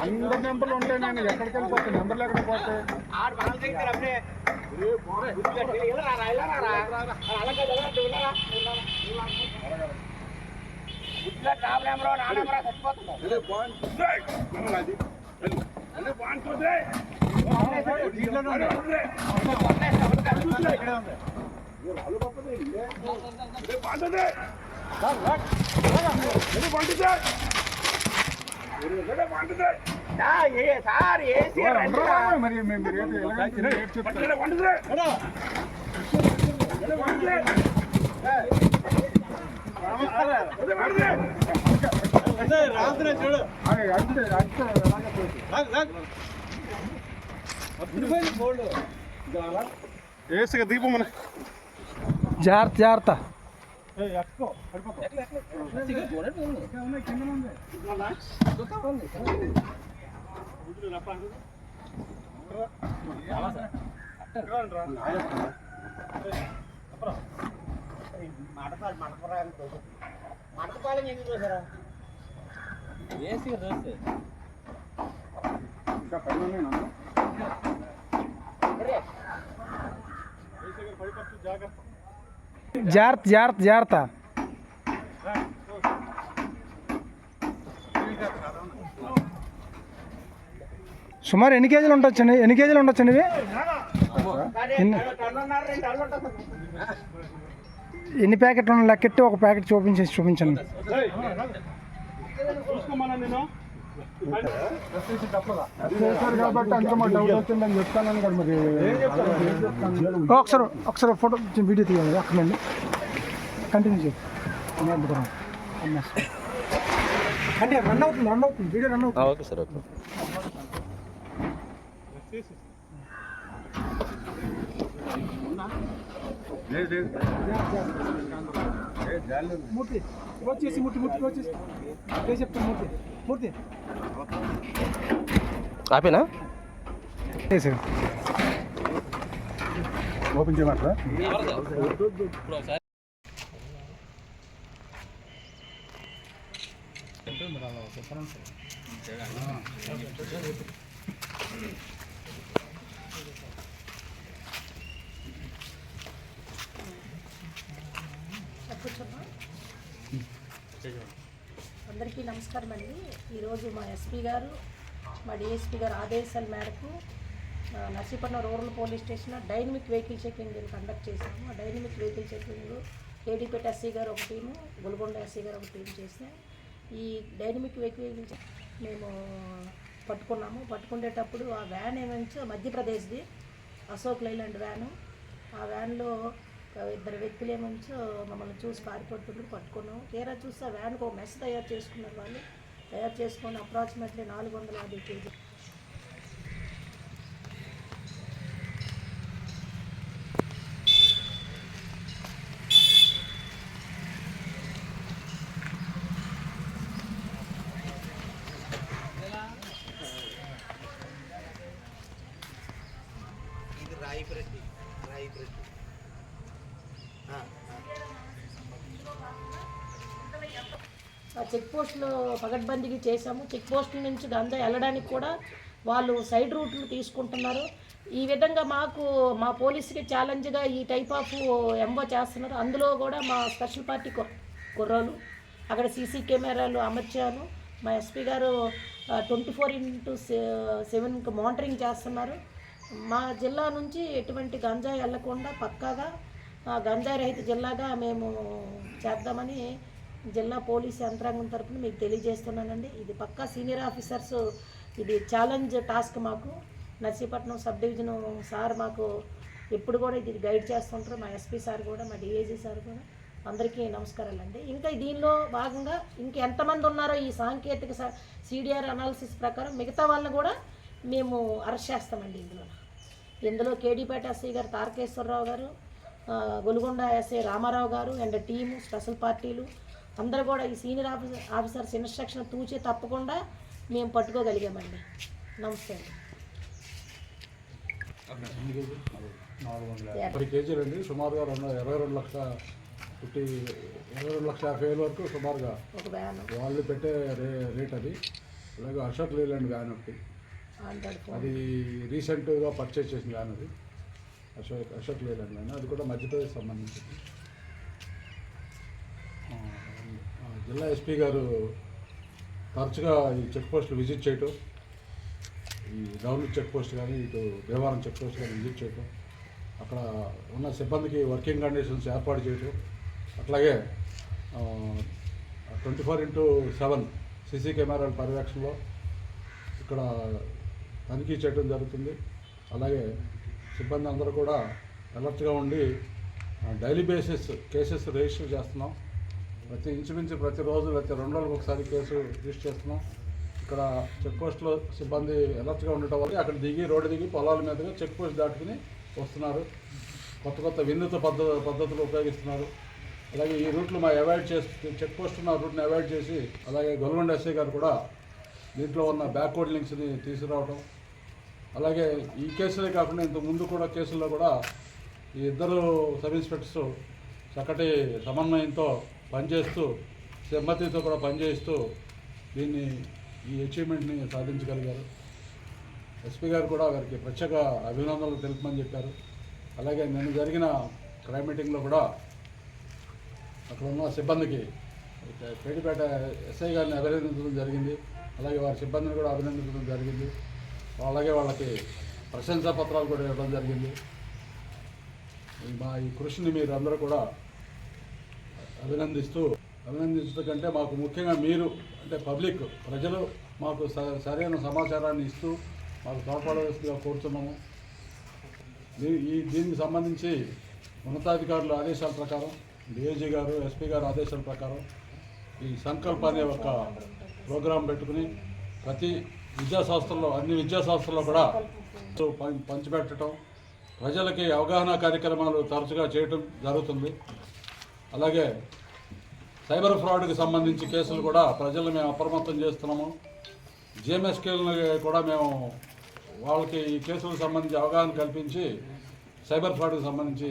అందరి నెంబర్లు ఉంటాయి నేను ఎక్కడికి వెళ్ళిపోతాను నెంబర్లు ఎక్కడ పోతాయి ఎవరు అందరూ మరి మేము మీరు ఏంటి ఎలాగైతే రేట్ చెప్తారు అది అంతే అంతే అలాగే పోతుంది. ఏసుగా దీపం మన జాగ్రత్త జాగ్రత్త ఇంకా పైన ఉన్నాయి నాన్న. జాగ్రత్త జాగ్రత్త జాగ్రత్త. సుమారు ఎన్ని కేజీలు ఉండొచ్చండి ఎన్ని కేజీలు ఉండొచ్చండి ఇవి ఎన్ని ప్యాకెట్లు లెక్కెట్టి ఒక ప్యాకెట్ చూపించి చూపించండి. ఒకసారి ఒకసారి ఫోటో వీడియో తీయాలి అక్కడ కంటిన్యూ చేయండి. అంటే రన్ అవుతుంది రన్ అవుతుంది వీడియో రన్ అవుతుంది. Okay sir okay. మూర్తి వచ్చేసి మూర్తి మూర్తి వచ్చేసి. ఏ చెప్తాను మూర్తి? మూర్తి. ఆపేనా? ఓపెన్ చేయమంటారా? అందరికీ నమస్కారం అండి. ఈరోజు మా ఎస్పీ గారు మా డిఎస్పీ గారు ఆదేశాల మేరకు Narsipatnam rural police station dynamic vehicle checking conduct చేశాము. ఆ dynamic vehicle checking KDPeta SC గారు ఒక టీము గొలగొండ ఎస్సీ గారు ఒక టీం చేసినాం ఈ డైనమిక్ వెహికల్ మేము పట్టుకున్నాము. పట్టుకునేటప్పుడు ఆ వ్యాన్ ఏమంటే మధ్యప్రదేశ్ది అశోక్ లైలాండ్ వ్యాను. ఆ వ్యాన్లో ఇద్దరు వ్యక్తులు ఏమంచో మమ్మల్ని చూసి పారిపోతుండ్రు పట్టుకున్నాం తీరా చూస్తే వ్యాన్కి ఒక మెస్ తయారు చేసుకున్నారు వాళ్ళు. తయారు చేసుకొని అప్రాక్సిమేట్లీ నాలుగు వందల యాభై కేజీ. బ్రెడ్ చెక్ పోస్టులు పగడ్బందీకి చేశాము. చెక్ పోస్టుల నుంచి గంజా వెళ్ళడానికి కూడా వాళ్ళు సైడ్ రూట్లు తీసుకుంటున్నారు. ఈ విధంగా మాకు మా పోలీసుకి ఛాలెంజ్గా ఈ టైప్ ఆఫ్ ఎంబో చేస్తున్నారు. అందులో కూడా మా స్పెషల్ పార్టీ కుర్రోలు అక్కడ సీసీ కెమెరాలు అమర్చాను. మా ఎస్పీ గారు ట్వంటీ ఫోర్ ఇంటూ సెవెన్కి మానిటరింగ్ చేస్తున్నారు. మా జిల్లా నుంచి ఎటువంటి గంజాయి వెళ్ళకుండా పక్కాగా గంజాయి రహిత జిల్లాగా మేము చేద్దామని జిల్లా పోలీస్ యంత్రాంగం తరపున మీకు తెలియజేస్తున్నానండి. ఇది పక్కా సీనియర్ ఆఫీసర్స్ ఇది ఛాలెంజ్ టాస్క్ మాకు. నర్సీపట్నం సబ్ డివిజన్ సార్ మాకు ఎప్పుడు కూడా ఇది గైడ్ చేస్తుంటారు. మా ఎస్పీ సార్ కూడా మా డిఏజీ సార్ కూడా. అందరికీ నమస్కారాలండి. ఇంకా దీనిలో భాగంగా ఇంక ఎంతమంది ఉన్నారో ఈ సాంకేతిక సిడిఆర్ అనాలిసిస్ ప్రకారం మిగతా వాళ్ళని కూడా మేము అరెస్ట్ చేస్తామండి ఇందులో. ఇందులో కేడీపేట ఎస్ఐ గారు తారకేశ్వరరావు గారు గొలుగొండ ఎస్ఐ రామారావు గారు అండ్ టీము స్పెషల్ పార్టీలు. అందరూ కూడా ఈ సీనియర్ ఆఫీసర్ ఆఫీసర్స్ ఇన్స్ట్రక్షన్ తూచే తప్పకుండా మేము పట్టుకోగలిగామండి. నమస్తే అండి. పది కేజీలు అండి. సుమారుగా రెండు ఇరవై రెండు లక్షల ఫిఫ్టీ ఇరవై రెండు లక్షల యాభై వేల వరకు సుమారుగా ఒక వ్యాన్. వాళ్ళు పెట్టే రే రేట్ అది. అలాగే అశోక్ లేలాండ్ వ్యాన్ ఒకటి. అది రీసెంట్గా పర్చేస్ చేసిన వ్యాన్ అది. అశోక్ అశోక్ లేలాండ్ ఆయన అది కూడా మధ్యప్రదేశ్ సంబంధించింది జిల్లా ఎస్పీ గారు తరచుగా ఈ చెక్ పోస్టులు విజిట్ చేయటం ఈ గవర్నమెంట్ చెక్ పోస్ట్ కానీ ఇటు దేవారం చెక్ పోస్ట్ కానీ విజిట్ చేయటం అక్కడ ఉన్న సిబ్బందికి వర్కింగ్ కండిషన్స్ ఏర్పాటు చేయటం అట్లాగే twenty four into seven CC కెమెరాల పర్యవేక్షణలో ఇక్కడ తనిఖీ చేయడం జరుగుతుంది. అలాగే సిబ్బంది అందరూ కూడా అలర్ట్గా ఉండి డైలీ బేసిస్ కేసెస్ రిజిస్టర్ చేస్తున్నాం. ప్రతి ఇంచుమించు ప్రతిరోజు ప్రతి రెండు రోజులకు ఒకసారి కేసు రిజిస్టర్ చేస్తున్నాం. ఇక్కడ చెక్ పోస్ట్లో సిబ్బంది అలర్ట్గా ఉండటం వల్ల అక్కడ దిగి రోడ్డు దిగి పొలాల మీదుగా చెక్ పోస్ట్ దాటుకుని వస్తున్నారు. కొత్త కొత్త వినూత పద్ధ పద్ధతులు ఉపయోగిస్తున్నారు. అలాగే ఈ రూట్లు మా అవాయిడ్ చేసి చెక్ పోస్ట్ ఉన్న రూట్ని అవాయిడ్ చేసి అలాగే గవర్నమెంట్ ఎస్ఐ గారు కూడా దీంట్లో ఉన్న బ్యాక్వర్డ్ లింక్స్ని తీసుకురావడం అలాగే ఈ కేసులే కాకుండా ఇంత ముందు కూడా కేసుల్లో కూడా ఈ ఇద్దరు సబ్ ఇన్స్పెక్టర్స్ చక్కటి సమన్వయంతో పనిచేస్తూ సమ్మతితో కూడా పనిచేస్తూ దీన్ని ఈ అచీవ్మెంట్ని సాధించగలిగారు. ఎస్పీ గారు కూడా వారికి ప్రత్యేక అభినందనలు తెలుపమని చెప్పారు. అలాగే నిన్న జరిగిన క్రైమ్ మీటింగ్లో కూడా అక్కడ ఉన్న సిబ్బందికి పేటిపేట ఎస్ఐ గారిని అభినందించడం జరిగింది. అలాగే వారి సిబ్బందిని కూడా అభినందించడం జరిగింది. అలాగే వాళ్ళకి ప్రశంసా పత్రాలు కూడా ఇవ్వడం జరిగింది. మా ఈ కృషిని మీరు అందరూ కూడా అభినందిస్తూ అభినందించడం కంటే మాకు ముఖ్యంగా మీరు అంటే పబ్లిక్ ప్రజలు మాకు స- సరైన సమాచారాన్ని ఇస్తూ మాకు తోడ్పడవలసిందిగా కోరుతున్నాము ఈ దీనికి సంబంధించి ఉన్నతాధికారుల ఆదేశాల ప్రకారం డిఐజీ గారు ఎస్పీ గారు ఆదేశాల ప్రకారం ఈ సంకల్ప అనే ఒక ప్రోగ్రాం పెట్టుకుని ప్రతి విద్యా సంస్థల్లో అన్ని విద్యా సంస్థల్లో కూడా పం- పంచిపెట్టడం ప్రజలకి అవగాహన కార్యక్రమాలు తరచుగా చేయటం జరుగుతుంది. అలాగే సైబర్ ఫ్రాడ్కి సంబంధించి కేసులు కూడా ప్రజలు మేము అప్రమత్తం చేస్తున్నాము. జిఎంఎస్కేలను కూడా మేము వాళ్ళకి ఈ కేసులకు సంబంధించి అవగాహన కల్పించి సైబర్ ఫ్రాడ్కి సంబంధించి